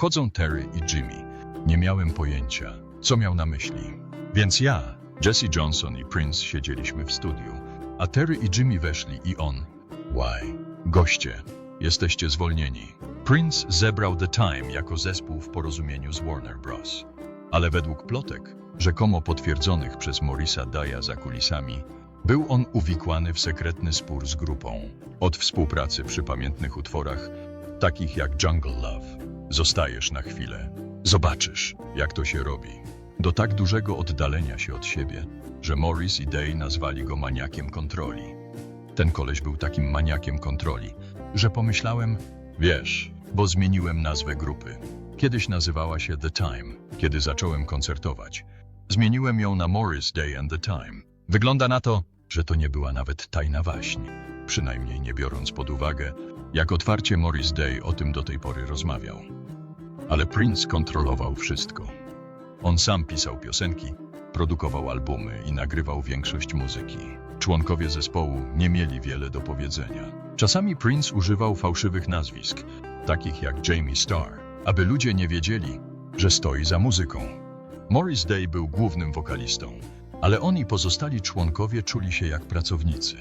Wchodzą Terry i Jimmy. Nie miałem pojęcia, co miał na myśli. Więc ja, Jesse Johnson i Prince siedzieliśmy w studiu, a Terry i Jimmy weszli i on. Why? Goście, jesteście zwolnieni. Prince zebrał The Time jako zespół w porozumieniu z Warner Bros. Ale według plotek, rzekomo potwierdzonych przez Morisa Daya za kulisami, był on uwikłany w sekretny spór z grupą. Od współpracy przy pamiętnych utworach, takich jak Jungle Love, zostajesz na chwilę. Zobaczysz, jak to się robi. Do tak dużego oddalenia się od siebie, że Morris i Day nazwali go maniakiem kontroli. Ten koleś był takim maniakiem kontroli, że pomyślałem, wiesz, bo zmieniłem nazwę grupy. Kiedyś nazywała się The Time, kiedy zacząłem koncertować. Zmieniłem ją na Morris Day and the Time. Wygląda na to, że to nie była nawet tajna waśń, przynajmniej nie biorąc pod uwagę, jak otwarcie Morris Day o tym do tej pory rozmawiał. Ale Prince kontrolował wszystko. On sam pisał piosenki, produkował albumy i nagrywał większość muzyki. Członkowie zespołu nie mieli wiele do powiedzenia. Czasami Prince używał fałszywych nazwisk, takich jak Jamie Starr, aby ludzie nie wiedzieli, że stoi za muzyką. Morris Day był głównym wokalistą, ale on i pozostali członkowie czuli się jak pracownicy.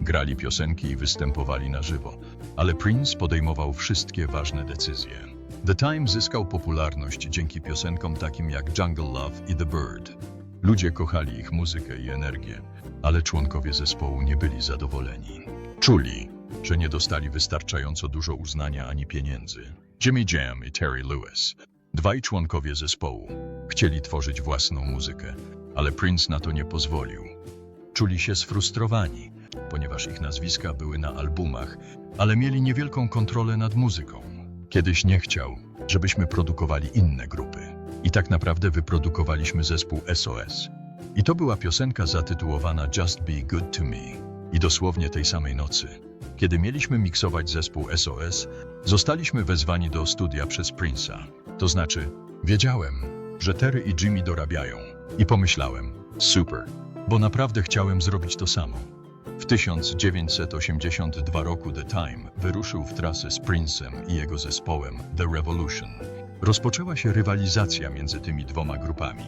Grali piosenki i występowali na żywo, ale Prince podejmował wszystkie ważne decyzje. The Time zyskał popularność dzięki piosenkom takim jak Jungle Love i The Bird. Ludzie kochali ich muzykę i energię, ale członkowie zespołu nie byli zadowoleni. Czuli, że nie dostali wystarczająco dużo uznania ani pieniędzy. Jimmy Jam i Terry Lewis, dwaj członkowie zespołu, chcieli tworzyć własną muzykę, ale Prince na to nie pozwolił. Czuli się sfrustrowani, ponieważ ich nazwiska były na albumach, ale mieli niewielką kontrolę nad muzyką. Kiedyś nie chciał, żebyśmy produkowali inne grupy. I tak naprawdę wyprodukowaliśmy zespół SOS. I to była piosenka zatytułowana Just Be Good to Me. I dosłownie tej samej nocy, kiedy mieliśmy miksować zespół SOS, zostaliśmy wezwani do studia przez Prince'a. To znaczy, wiedziałem, że Terry i Jimmy dorabiają. I pomyślałem, super, bo naprawdę chciałem zrobić to samo. W 1982 roku The Time wyruszył w trasę z Prince'em i jego zespołem The Revolution. Rozpoczęła się rywalizacja między tymi dwoma grupami.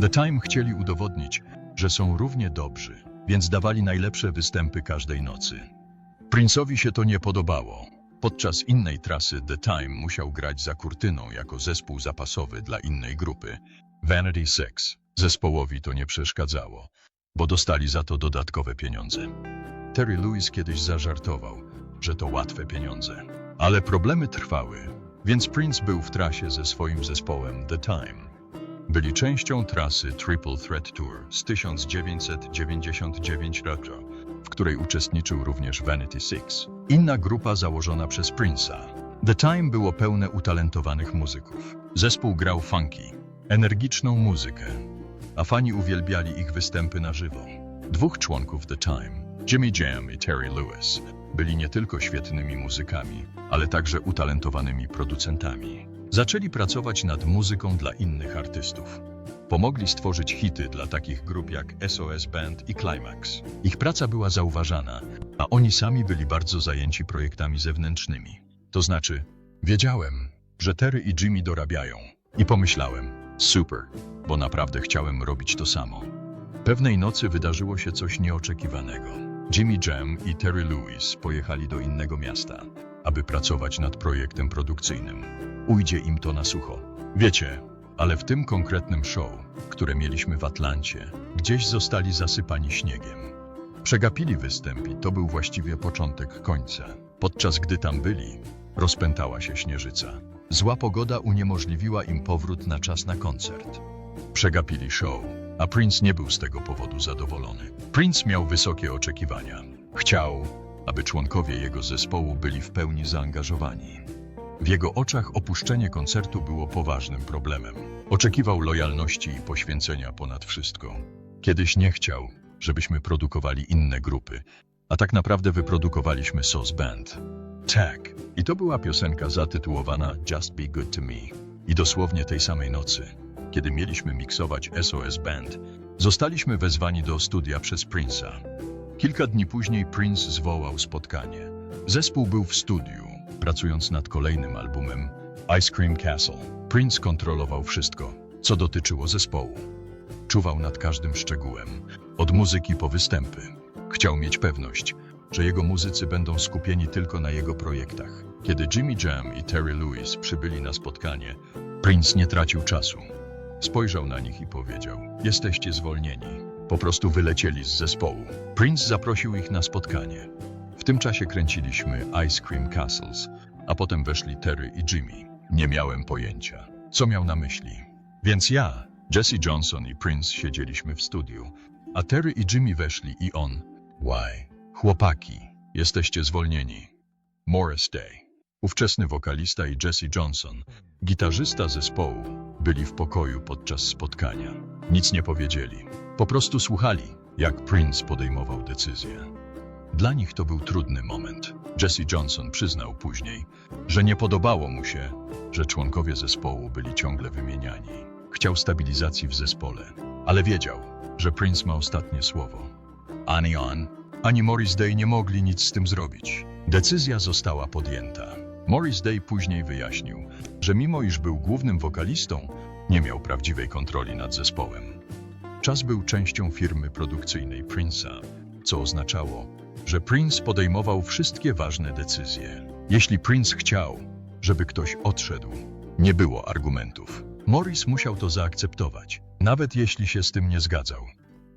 The Time chcieli udowodnić, że są równie dobrzy, więc dawali najlepsze występy każdej nocy. Prince'owi się to nie podobało. Podczas innej trasy The Time musiał grać za kurtyną jako zespół zapasowy dla innej grupy, Vanity Six. Zespołowi to nie przeszkadzało, bo dostali za to dodatkowe pieniądze. Terry Lewis kiedyś zażartował, że to łatwe pieniądze. Ale problemy trwały, więc Prince był w trasie ze swoim zespołem The Time. Byli częścią trasy Triple Threat Tour z 1999 roku, w której uczestniczył również Vanity Six, inna grupa założona przez Prince'a. The Time było pełne utalentowanych muzyków. Zespół grał funky, energiczną muzykę, a fani uwielbiali ich występy na żywo. Dwóch członków The Time, Jimmy Jam i Terry Lewis, byli nie tylko świetnymi muzykami, ale także utalentowanymi producentami. Zaczęli pracować nad muzyką dla innych artystów. Pomogli stworzyć hity dla takich grup jak SOS Band i Climax. Ich praca była zauważana, a oni sami byli bardzo zajęci projektami zewnętrznymi. To znaczy, wiedziałem, że Terry i Jimmy dorabiają. I pomyślałem, super, bo naprawdę chciałem robić to samo. Pewnej nocy wydarzyło się coś nieoczekiwanego. Jimmy Jam i Terry Lewis pojechali do innego miasta, aby pracować nad projektem produkcyjnym. Ujdzie im to na sucho. Wiecie, ale w tym konkretnym show, które mieliśmy w Atlancie, gdzieś zostali zasypani śniegiem. Przegapili występ i to był właściwie początek końca. Podczas gdy tam byli, rozpętała się śnieżyca. Zła pogoda uniemożliwiła im powrót na czas na koncert. Przegapili show, a Prince nie był z tego powodu zadowolony. Prince miał wysokie oczekiwania. Chciał, aby członkowie jego zespołu byli w pełni zaangażowani. W jego oczach opuszczenie koncertu było poważnym problemem. Oczekiwał lojalności i poświęcenia ponad wszystko. Kiedyś nie chciał, żebyśmy produkowali inne grupy, a tak naprawdę wyprodukowaliśmy SOS Band. Tak, i to była piosenka zatytułowana Just Be Good to Me. I dosłownie tej samej nocy, kiedy mieliśmy miksować SOS Band, zostaliśmy wezwani do studia przez Prince'a. Kilka dni później Prince zwołał spotkanie. Zespół był w studiu, pracując nad kolejnym albumem Ice Cream Castle. Prince kontrolował wszystko, co dotyczyło zespołu. Czuwał nad każdym szczegółem, od muzyki po występy. Chciał mieć pewność, że jego muzycy będą skupieni tylko na jego projektach. Kiedy Jimmy Jam i Terry Lewis przybyli na spotkanie, Prince nie tracił czasu. Spojrzał na nich i powiedział: Jesteście zwolnieni. Po prostu wylecieli z zespołu. Prince zaprosił ich na spotkanie. W tym czasie kręciliśmy Ice Cream Castles, a potem weszli Terry i Jimmy. Nie miałem pojęcia, co miał na myśli. Więc ja, Jesse Johnson i Prince siedzieliśmy w studiu, a Terry i Jimmy weszli i on. Why? Chłopaki, jesteście zwolnieni. Morris Day, ówczesny wokalista i Jesse Johnson, gitarzysta zespołu, byli w pokoju podczas spotkania. Nic nie powiedzieli. Po prostu słuchali, jak Prince podejmował decyzję. Dla nich to był trudny moment. Jesse Johnson przyznał później, że nie podobało mu się, że członkowie zespołu byli ciągle wymieniani. Chciał stabilizacji w zespole, ale wiedział, że Prince ma ostatnie słowo. Ani on, ani Morris Day nie mogli nic z tym zrobić. Decyzja została podjęta. Morris Day później wyjaśnił, że mimo iż był głównym wokalistą, nie miał prawdziwej kontroli nad zespołem. Czas był częścią firmy produkcyjnej Prince'a, co oznaczało, że Prince podejmował wszystkie ważne decyzje. Jeśli Prince chciał, żeby ktoś odszedł, nie było argumentów. Morris musiał to zaakceptować, nawet jeśli się z tym nie zgadzał.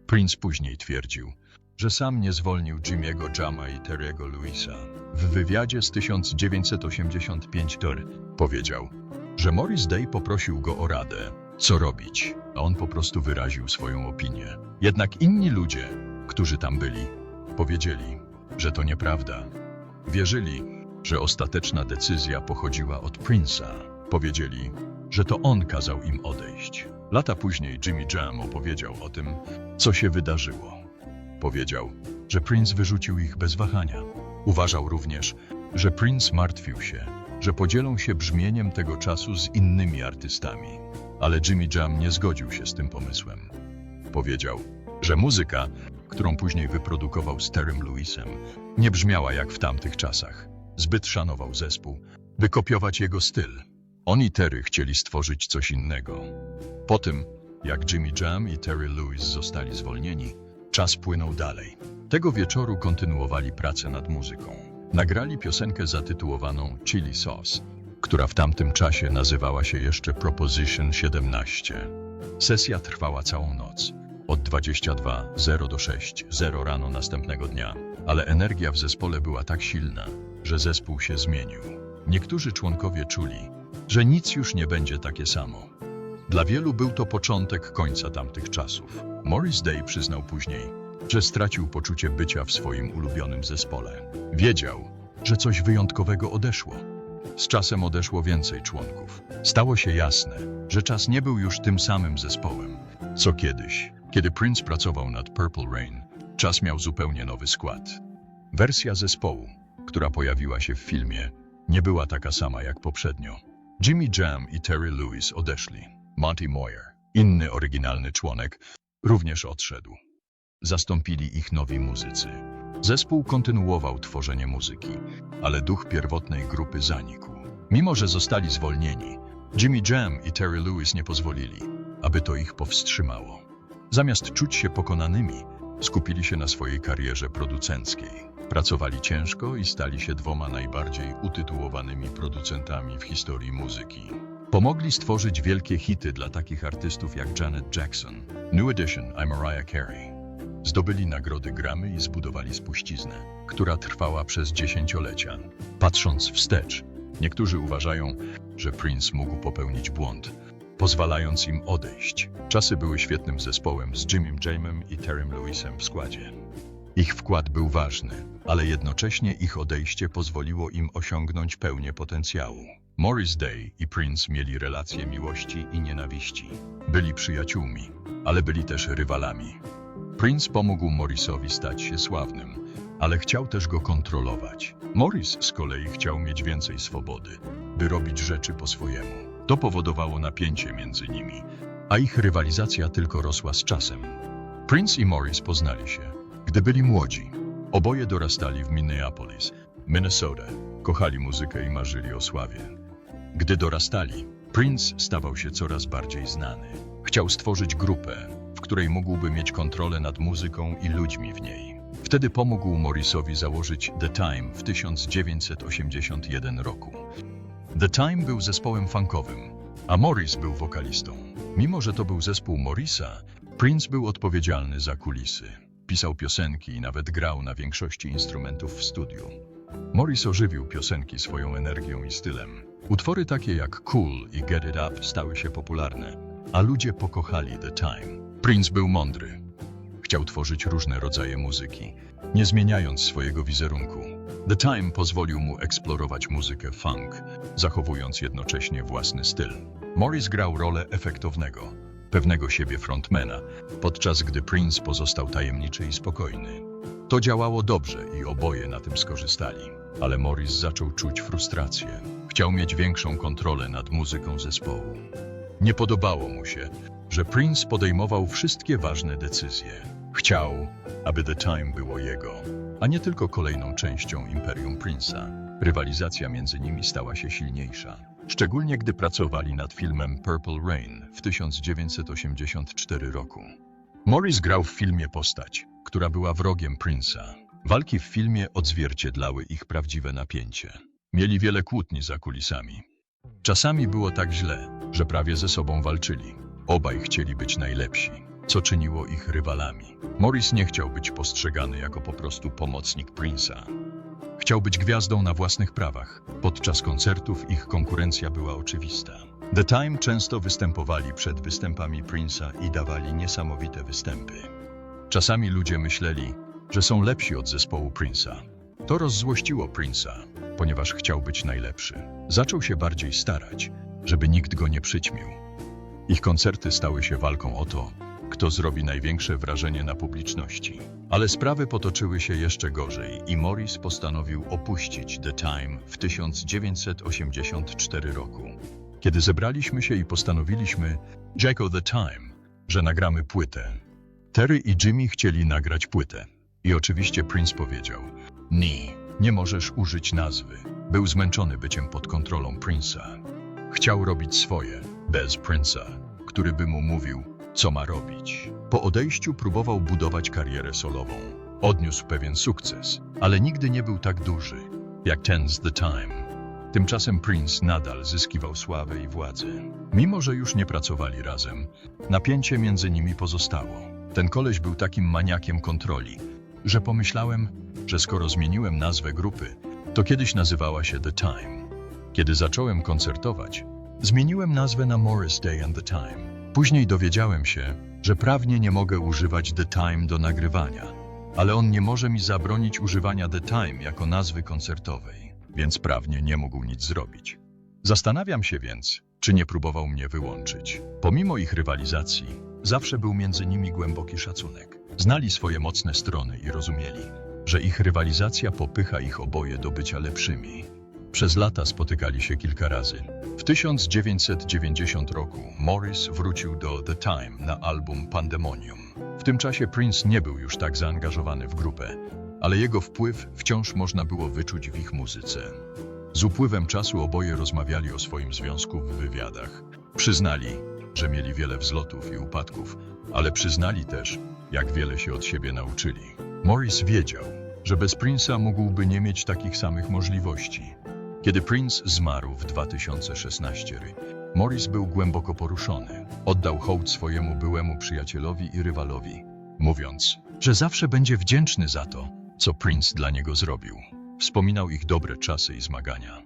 Prince później twierdził, że sam nie zwolnił Jimmy'ego Jama i Terry'ego Lewisa. W wywiadzie z 1985 Tor powiedział, że Morris Day poprosił go o radę, co robić, a on po prostu wyraził swoją opinię. Jednak inni ludzie, którzy tam byli, powiedzieli, że to nieprawda. Wierzyli, że ostateczna decyzja pochodziła od Prince'a. Powiedzieli, że to on kazał im odejść. Lata później Jimmy Jam opowiedział o tym, co się wydarzyło. Powiedział, że Prince wyrzucił ich bez wahania. Uważał również, że Prince martwił się, że podzielą się brzmieniem tego czasu z innymi artystami. Ale Jimmy Jam nie zgodził się z tym pomysłem. Powiedział, że muzyka, którą później wyprodukował z Terrym Lewisem, nie brzmiała jak w tamtych czasach. Zbyt szanował zespół, by kopiować jego styl. On i Terry chcieli stworzyć coś innego. Po tym, jak Jimmy Jam i Terry Lewis zostali zwolnieni, czas płynął dalej. Tego wieczoru kontynuowali pracę nad muzyką. Nagrali piosenkę zatytułowaną Chili Sauce, która w tamtym czasie nazywała się jeszcze Proposition 17. Sesja trwała całą noc, od 22.00 do 6.00 rano następnego dnia, ale energia w zespole była tak silna, że zespół się zmienił. Niektórzy członkowie czuli, że nic już nie będzie takie samo. Dla wielu był to początek końca tamtych czasów. Morris Day przyznał później, że stracił poczucie bycia w swoim ulubionym zespole. Wiedział, że coś wyjątkowego odeszło. Z czasem odeszło więcej członków. Stało się jasne, że czas nie był już tym samym zespołem, co kiedyś. Kiedy Prince pracował nad Purple Rain, czas miał zupełnie nowy skład. Wersja zespołu, która pojawiła się w filmie, nie była taka sama jak poprzednio. Jimmy Jam i Terry Lewis odeszli. Monty Moyer, inny oryginalny członek, również odszedł. Zastąpili ich nowi muzycy. Zespół kontynuował tworzenie muzyki, ale duch pierwotnej grupy zanikł. Mimo, że zostali zwolnieni, Jimmy Jam i Terry Lewis nie pozwolili, aby to ich powstrzymało. Zamiast czuć się pokonanymi, skupili się na swojej karierze producenckiej. Pracowali ciężko i stali się dwoma najbardziej utytułowanymi producentami w historii muzyki. Pomogli stworzyć wielkie hity dla takich artystów jak Janet Jackson, New Edition i Mariah Carey. Zdobyli nagrody Grammy i zbudowali spuściznę, która trwała przez dziesięciolecia. Patrząc wstecz, niektórzy uważają, że Prince mógł popełnić błąd, pozwalając im odejść. Czasy były świetnym zespołem z Jimmym Jamem i Terrym Lewisem w składzie. Ich wkład był ważny, ale jednocześnie ich odejście pozwoliło im osiągnąć pełnię potencjału. Morris Day i Prince mieli relacje miłości i nienawiści. Byli przyjaciółmi, ale byli też rywalami. Prince pomógł Morrisowi stać się sławnym, ale chciał też go kontrolować. Morris z kolei chciał mieć więcej swobody, by robić rzeczy po swojemu. To powodowało napięcie między nimi, a ich rywalizacja tylko rosła z czasem. Prince i Morris poznali się, gdy byli młodzi. Oboje dorastali w Minneapolis, Minnesota. Kochali muzykę i marzyli o sławie. Gdy dorastali, Prince stawał się coraz bardziej znany. Chciał stworzyć grupę, w której mógłby mieć kontrolę nad muzyką i ludźmi w niej. Wtedy pomógł Morrisowi założyć The Time w 1981 roku. The Time był zespołem funkowym, a Morris był wokalistą. Mimo, że to był zespół Morrisa, Prince był odpowiedzialny za kulisy. Pisał piosenki i nawet grał na większości instrumentów w studiu. Morris ożywił piosenki swoją energią i stylem. Utwory takie jak Cool i Get It Up stały się popularne, a ludzie pokochali The Time. Prince był mądry. Chciał tworzyć różne rodzaje muzyki, nie zmieniając swojego wizerunku. The Time pozwolił mu eksplorować muzykę funk, zachowując jednocześnie własny styl. Morris grał rolę efektownego, pewnego siebie frontmana, podczas gdy Prince pozostał tajemniczy i spokojny. To działało dobrze i oboje na tym skorzystali. Ale Morris zaczął czuć frustrację. Chciał mieć większą kontrolę nad muzyką zespołu. Nie podobało mu się, że Prince podejmował wszystkie ważne decyzje. Chciał, aby The Time było jego, a nie tylko kolejną częścią imperium Prince'a. Rywalizacja między nimi stała się silniejsza. Szczególnie gdy pracowali nad filmem Purple Rain w 1984 roku. Morris grał w filmie postać, która była wrogiem Prince'a. Walki w filmie odzwierciedlały ich prawdziwe napięcie. Mieli wiele kłótni za kulisami. Czasami było tak źle, że prawie ze sobą walczyli. Obaj chcieli być najlepsi, co czyniło ich rywalami. Morris nie chciał być postrzegany jako po prostu pomocnik Prince'a. Chciał być gwiazdą na własnych prawach. Podczas koncertów ich konkurencja była oczywista. The Time często występowali przed występami Prince'a i dawali niesamowite występy. Czasami ludzie myśleli, że są lepsi od zespołu Prince'a. To rozzłościło Prince'a, ponieważ chciał być najlepszy. Zaczął się bardziej starać, żeby nikt go nie przyćmił. Ich koncerty stały się walką o to, kto zrobi największe wrażenie na publiczności. Ale sprawy potoczyły się jeszcze gorzej i Morris postanowił opuścić The Time w 1984 roku. Kiedy zebraliśmy się i postanowiliśmy, Jacko The Time, że nagramy płytę. Terry i Jimmy chcieli nagrać płytę. I oczywiście Prince powiedział, nie, nie możesz użyć nazwy. Był zmęczony byciem pod kontrolą Prince'a. Chciał robić swoje, bez Prince'a, który by mu mówił, co ma robić. Po odejściu próbował budować karierę solową. Odniósł pewien sukces, ale nigdy nie był tak duży, jak ten z The Time. Tymczasem Prince nadal zyskiwał sławę i władzę. Mimo, że już nie pracowali razem, napięcie między nimi pozostało. Ten koleś był takim maniakiem kontroli, że pomyślałem, że skoro zmieniłem nazwę grupy, to kiedyś nazywała się The Time. Kiedy zacząłem koncertować, zmieniłem nazwę na Morris Day and The Time. Później dowiedziałem się, że prawnie nie mogę używać The Time do nagrywania, ale on nie może mi zabronić używania The Time jako nazwy koncertowej, więc prawnie nie mógł nic zrobić. Zastanawiam się więc, czy nie próbował mnie wyłączyć. Pomimo ich rywalizacji, zawsze był między nimi głęboki szacunek. Znali swoje mocne strony i rozumieli, że ich rywalizacja popycha ich oboje do bycia lepszymi. Przez lata spotykali się kilka razy. W 1990 roku Morris wrócił do The Time na album Pandemonium. W tym czasie Prince nie był już tak zaangażowany w grupę, ale jego wpływ wciąż można było wyczuć w ich muzyce. Z upływem czasu oboje rozmawiali o swoim związku w wywiadach. Przyznali, że mieli wiele wzlotów i upadków, ale przyznali też, jak wiele się od siebie nauczyli. Morris wiedział, że bez Prince'a mógłby nie mieć takich samych możliwości. Kiedy Prince zmarł w 2016, Morris był głęboko poruszony. Oddał hołd swojemu byłemu przyjacielowi i rywalowi, mówiąc, że zawsze będzie wdzięczny za to, co Prince dla niego zrobił. Wspominał ich dobre czasy i zmagania.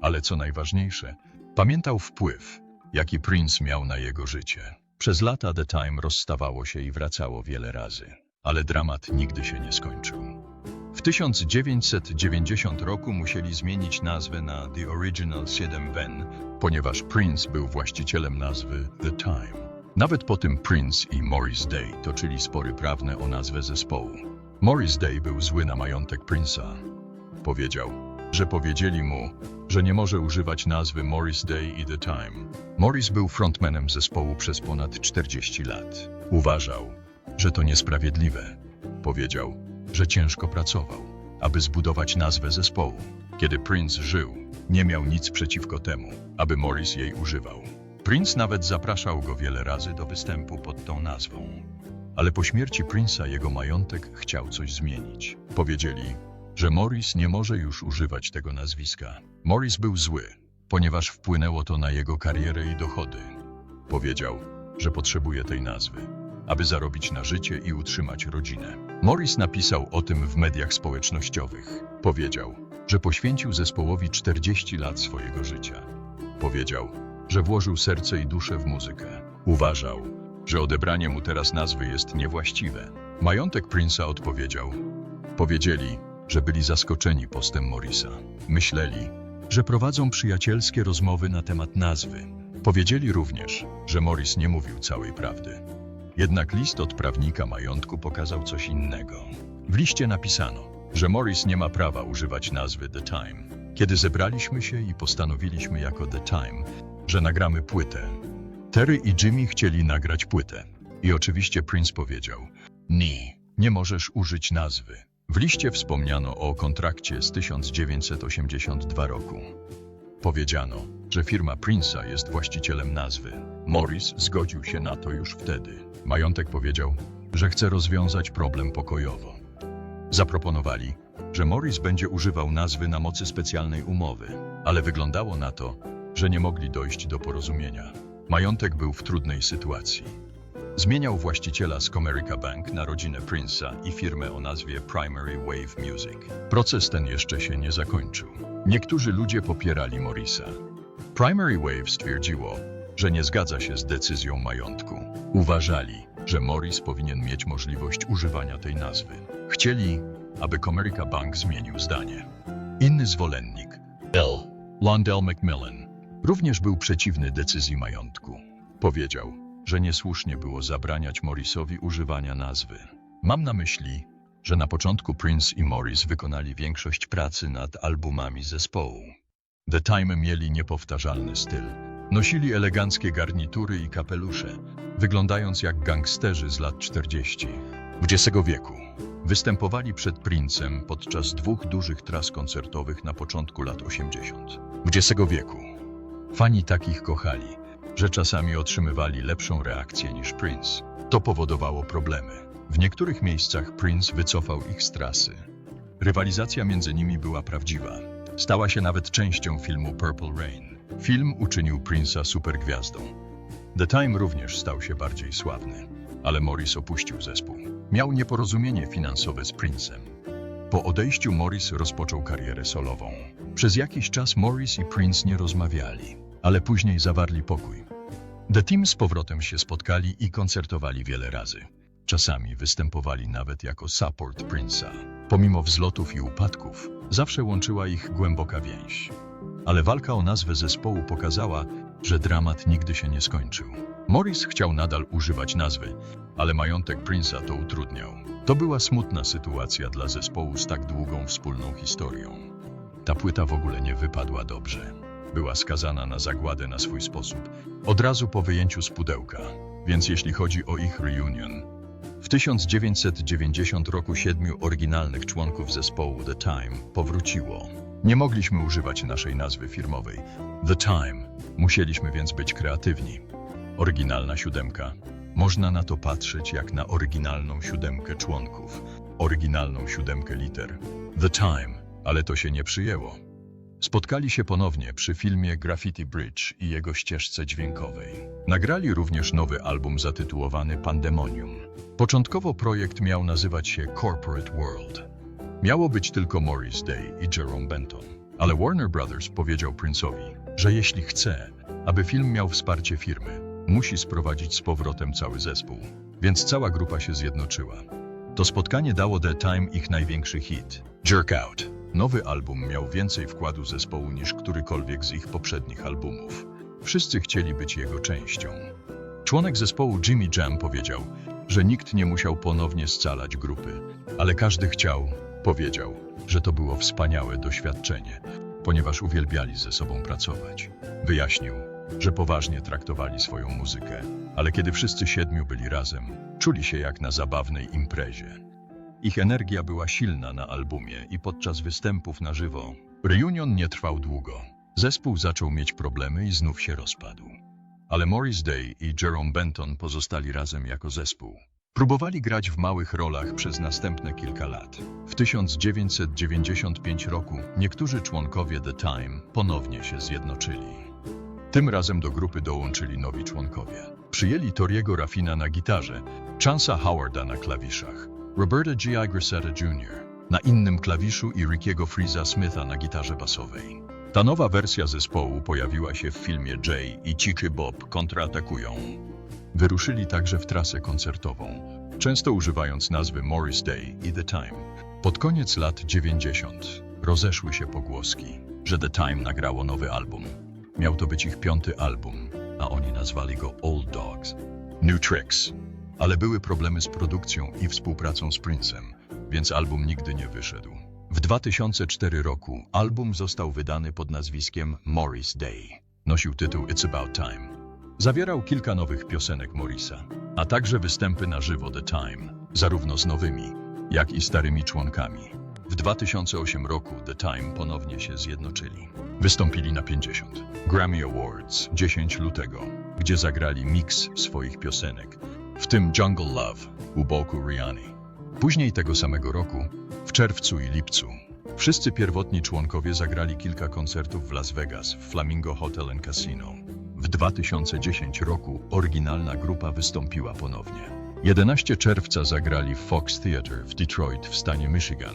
Ale co najważniejsze, pamiętał wpływ, jaki Prince miał na jego życie. Przez lata The Time rozstawało się i wracało wiele razy, ale dramat nigdy się nie skończył. W 1990 roku musieli zmienić nazwę na The Original 7 Ven, ponieważ Prince był właścicielem nazwy The Time. Nawet po tym Prince i Morris Day toczyli spory prawne o nazwę zespołu. Morris Day był zły na majątek Prince'a. Powiedział, że powiedzieli mu, że nie może używać nazwy Morris Day i The Time. Morris był frontmanem zespołu przez ponad 40 lat. Uważał, że to niesprawiedliwe. Powiedział, że ciężko pracował, aby zbudować nazwę zespołu. Kiedy Prince żył, nie miał nic przeciwko temu, aby Morris jej używał. Prince nawet zapraszał go wiele razy do występu pod tą nazwą. Ale po śmierci Prince'a jego majątek chciał coś zmienić. Powiedzieli, że Morris nie może już używać tego nazwiska. Morris był zły, ponieważ wpłynęło to na jego karierę i dochody. Powiedział, że potrzebuje tej nazwy, aby zarobić na życie i utrzymać rodzinę. Morris napisał o tym w mediach społecznościowych. Powiedział, że poświęcił zespołowi 40 lat swojego życia. Powiedział, że włożył serce i duszę w muzykę. Uważał, że odebranie mu teraz nazwy jest niewłaściwe. Majątek Prince'a odpowiedział. Powiedzieli, że byli zaskoczeni postem Morrisa. Myśleli, że prowadzą przyjacielskie rozmowy na temat nazwy. Powiedzieli również, że Morris nie mówił całej prawdy. Jednak list od prawnika majątku pokazał coś innego. W liście napisano, że Morris nie ma prawa używać nazwy The Time. Kiedy zebraliśmy się i postanowiliśmy jako The Time, że nagramy płytę, Terry i Jimmy chcieli nagrać płytę. I oczywiście Prince powiedział: Nie, nie możesz użyć nazwy. W liście wspomniano o kontrakcie z 1982 roku. Powiedziano, że firma Prince'a jest właścicielem nazwy. Morris zgodził się na to już wtedy. Majątek powiedział, że chce rozwiązać problem pokojowo. Zaproponowali, że Morris będzie używał nazwy na mocy specjalnej umowy, ale wyglądało na to, że nie mogli dojść do porozumienia. Majątek był w trudnej sytuacji. Zmieniał właściciela z Comerica Bank na rodzinę Prince'a i firmę o nazwie Primary Wave Music. Proces ten jeszcze się nie zakończył. Niektórzy ludzie popierali Morrisa. Primary Wave stwierdziło, że nie zgadza się z decyzją majątku. Uważali, że Morris powinien mieć możliwość używania tej nazwy. Chcieli, aby Comerica Bank zmienił zdanie. Inny zwolennik, L. Londell Macmillan, również był przeciwny decyzji majątku. Powiedział, że niesłusznie było zabraniać Morrisowi używania nazwy. Mam na myśli, że na początku Prince i Morris wykonali większość pracy nad albumami zespołu. The Time mieli niepowtarzalny styl. Nosili eleganckie garnitury i kapelusze, wyglądając jak gangsterzy z lat 40 XX wieku. Występowali przed Princem podczas dwóch dużych tras koncertowych na początku lat 80 XX wieku. Fani takich kochali, że czasami otrzymywali lepszą reakcję niż Prince. To powodowało problemy. W niektórych miejscach Prince wycofał ich z trasy. Rywalizacja między nimi była prawdziwa. Stała się nawet częścią filmu Purple Rain. Film uczynił Prince'a supergwiazdą. The Time również stał się bardziej sławny, ale Morris opuścił zespół. Miał nieporozumienie finansowe z Princem. Po odejściu Morris rozpoczął karierę solową. Przez jakiś czas Morris i Prince nie rozmawiali, ale później zawarli pokój. The Team z powrotem się spotkali i koncertowali wiele razy. Czasami występowali nawet jako support Prince'a. Pomimo wzlotów i upadków, zawsze łączyła ich głęboka więź. Ale walka o nazwę zespołu pokazała, że dramat nigdy się nie skończył. Morris chciał nadal używać nazwy, ale majątek Prince'a to utrudniał. To była smutna sytuacja dla zespołu z tak długą wspólną historią. Ta płyta w ogóle nie wypadła dobrze. Była skazana na zagładę na swój sposób, od razu po wyjęciu z pudełka. Więc jeśli chodzi o ich reunion, w 1990 roku siedmiu oryginalnych członków zespołu The Time powróciło. Nie mogliśmy używać naszej nazwy firmowej The Time. Musieliśmy więc być kreatywni. Oryginalna siódemka. Można na to patrzeć jak na oryginalną siódemkę członków, oryginalną siódemkę liter. The Time, ale to się nie przyjęło. Spotkali się ponownie przy filmie Graffiti Bridge i jego ścieżce dźwiękowej. Nagrali również nowy album zatytułowany Pandemonium. Początkowo projekt miał nazywać się Corporate World. Miało być tylko Morris Day i Jerome Benton. Ale Warner Brothers powiedział Prince'owi, że jeśli chce, aby film miał wsparcie firmy, musi sprowadzić z powrotem cały zespół. Więc cała grupa się zjednoczyła. To spotkanie dało The Time ich największy hit Jerk Out. Nowy album miał więcej wkładu zespołu niż którykolwiek z ich poprzednich albumów. Wszyscy chcieli być jego częścią. Członek zespołu Jimmy Jam powiedział, że nikt nie musiał ponownie scalać grupy, ale każdy chciał, powiedział, że to było wspaniałe doświadczenie, ponieważ uwielbiali ze sobą pracować. Wyjaśnił, że poważnie traktowali swoją muzykę, ale kiedy wszyscy siedmiu byli razem, czuli się jak na zabawnej imprezie. Ich energia była silna na albumie i podczas występów na żywo. Reunion nie trwał długo. Zespół zaczął mieć problemy i znów się rozpadł. Ale Morris Day i Jerome Benton pozostali razem jako zespół. Próbowali grać w małych rolach przez następne kilka lat. W 1995 roku niektórzy członkowie The Time ponownie się zjednoczyli. Tym razem do grupy dołączyli nowi członkowie. Przyjęli Toriego Raffina na gitarze, Chansa Howarda na klawiszach, Roberta G. Grissetta Jr. na innym klawiszu i Rickiego Freeza Smitha na gitarze basowej. Ta nowa wersja zespołu pojawiła się w filmie Jay i Cichy Bob kontratakują. Wyruszyli także w trasę koncertową, często używając nazwy Morris Day i The Time. Pod koniec lat 90 rozeszły się pogłoski, że The Time nagrało nowy album. Miał to być ich piąty album, a oni nazwali go Old Dogs. New Tricks. Ale były problemy z produkcją i współpracą z Prince'em, więc album nigdy nie wyszedł. W 2004 roku album został wydany pod nazwiskiem Morris Day. Nosił tytuł It's About Time. Zawierał kilka nowych piosenek Morrisa, a także występy na żywo The Time, zarówno z nowymi, jak i starymi członkami. W 2008 roku The Time ponownie się zjednoczyli. Wystąpili na 50 Grammy Awards 10 lutego, gdzie zagrali miks swoich piosenek, w tym Jungle Love u boku Rihanny. Później tego samego roku, w czerwcu i lipcu, wszyscy pierwotni członkowie zagrali kilka koncertów w Las Vegas w Flamingo Hotel and Casino. W 2010 roku oryginalna grupa wystąpiła ponownie. 11 czerwca zagrali w Fox Theatre w Detroit w stanie Michigan.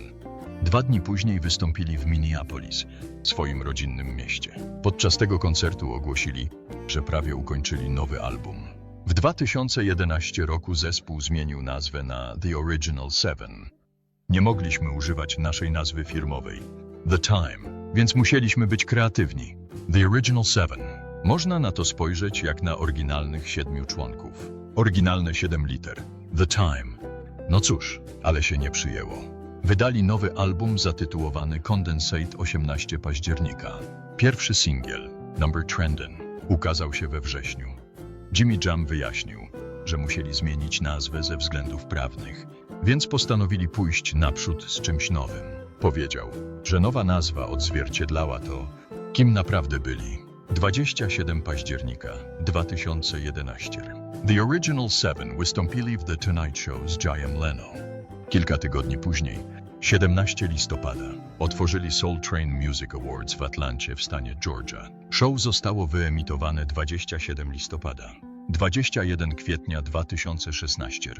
Dwa dni później wystąpili w Minneapolis, swoim rodzinnym mieście. Podczas tego koncertu ogłosili, że prawie ukończyli nowy album. W 2011 roku zespół zmienił nazwę na The Original Seven. Nie mogliśmy używać naszej nazwy firmowej, The Time, więc musieliśmy być kreatywni. The Original Seven. Można na to spojrzeć jak na oryginalnych siedmiu członków. Oryginalne siedem liter. The Time. No cóż, ale się nie przyjęło. Wydali nowy album zatytułowany Condensate 18 października. Pierwszy singiel, Number Trendin, ukazał się we wrześniu. Jimmy Jam wyjaśnił, że musieli zmienić nazwę ze względów prawnych, więc postanowili pójść naprzód z czymś nowym. Powiedział, że nowa nazwa odzwierciedlała to, kim naprawdę byli. 27 października 2011. The Original Seven wystąpili w The Tonight Show z Jayem Leno. Kilka tygodni później, 17 listopada, otworzyli Soul Train Music Awards w Atlancie w stanie Georgia. Show zostało wyemitowane 27 listopada. 21 kwietnia 2016.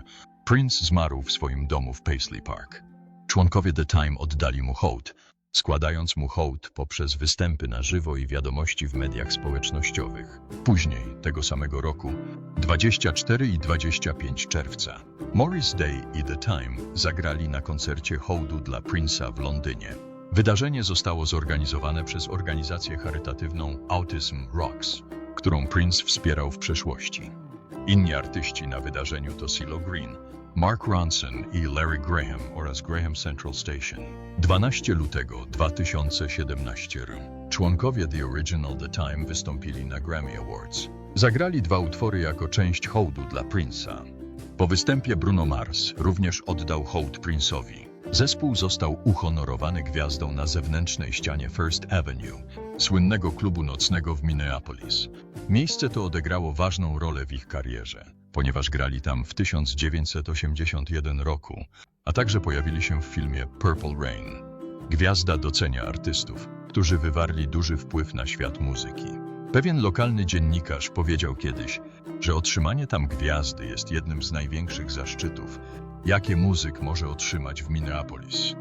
Prince zmarł w swoim domu w Paisley Park. Członkowie The Time oddali mu hołd, składając mu hołd poprzez występy na żywo i wiadomości w mediach społecznościowych. Później, tego samego roku, 24 i 25 czerwca, Morris Day i The Time zagrali na koncercie hołdu dla Prince'a w Londynie. Wydarzenie zostało zorganizowane przez organizację charytatywną Autism Rocks, którą Prince wspierał w przeszłości. Inni artyści na wydarzeniu to CeeLo Green, Mark Ronson i Larry Graham oraz Graham Central Station. 12 lutego 2017 członkowie The Original The Time wystąpili na Grammy Awards. Zagrali dwa utwory jako część hołdu dla Prince'a. Po występie Bruno Mars również oddał hołd Prince'owi. Zespół został uhonorowany gwiazdą na zewnętrznej ścianie First Avenue, słynnego klubu nocnego w Minneapolis. Miejsce to odegrało ważną rolę w ich karierze, ponieważ grali tam w 1981 roku, a także pojawili się w filmie Purple Rain. Gwiazda docenia artystów, którzy wywarli duży wpływ na świat muzyki. Pewien lokalny dziennikarz powiedział kiedyś, że otrzymanie tam gwiazdy jest jednym z największych zaszczytów, jakie muzyk może otrzymać w Minneapolis.